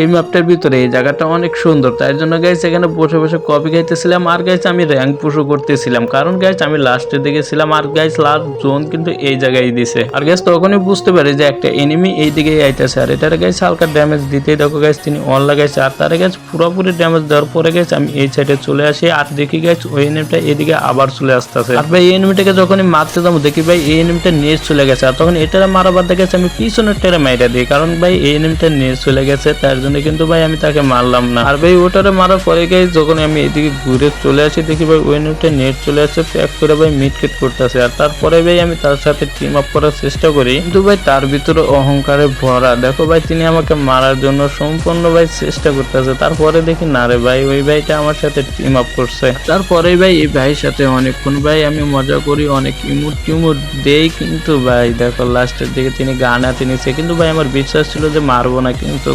এই ম্যাপটার ভিতরে এই জায়গাটা অনেক সুন্দর, তাই জন্য গাইস এখানে বসে বসে কপি খাইতেছিলাম। আর গাইস আমি র্যাঙ্ক পুশো করতেছিলাম, কারণ গাইস আমি লাস্টের দিকে ছিলাম আর গাইস লাস্ট জোন কিন্তু এই জায়গায় দিছে। আর গাইস তখনই বুঝতে পারি যে একটা এনিমি এই দিকে আইতেছে, আর এটার গাইস হালকা ড্যামেজ দিতেই দেখো গাইস তিনি অন লাগাইছে, আর তার গাইস পুরোপুরি ড্যামেজ দেওয়ার পরে গাইস আমি এই সাইডে চলে আসি, আর দেখি গাইস ওই এনিমিটা এদিকে আবার চলে আসতেছে। আর ভাই এই এনিমিটাকে যখনই মারতে যাব, দেখি ভাই এই এনিমিটা নিয়ে চলে গেছে, আর তখন এটার মারাবার দেখে আমি পিছনের টেরে মাইরা দিই, কারণ ভাই এই এনিমিটা নিয়ে চলে গেছে, তার জন্য কিন্তু ভাই আমি তাকে মারলাম না। আর ভাই ওটারে মারার পরে গাইস যখন আমি এদিকে ঘুরে চলে আসি, দেখি ভাই ওই এনিমিটা নেট চলে আসছে, প্যাক করে ভাই মিটকেট করতেছে। আর তারপরে ভাই আমি তার সাথে টিম আপ করার চেষ্টা করি। কিন্তু ভাই তার ভিতরে অহংকারে ভরা। দেখো ভাই তিনি আমাকে মারার জন্য সম্পূর্ণ ভাই চেষ্টা করতেছে। তারপরে দেখি না রে ভাই, ওই ভাইটা আমার সাথে টিম আপ করছে। তারপরে ভাই এই ভাইয়ের সাথে অনেকক্ষণ ভাই আমি মজা করি, অনেক ইমুট টিমুট দেই। কিন্তু ভাই দেখো লাস্টের দিকে তিনি গান হাতে নিচ্ছে কিন্তু ভাই আমার বিশ্বাস ছিল যে মারবো না, কিন্তু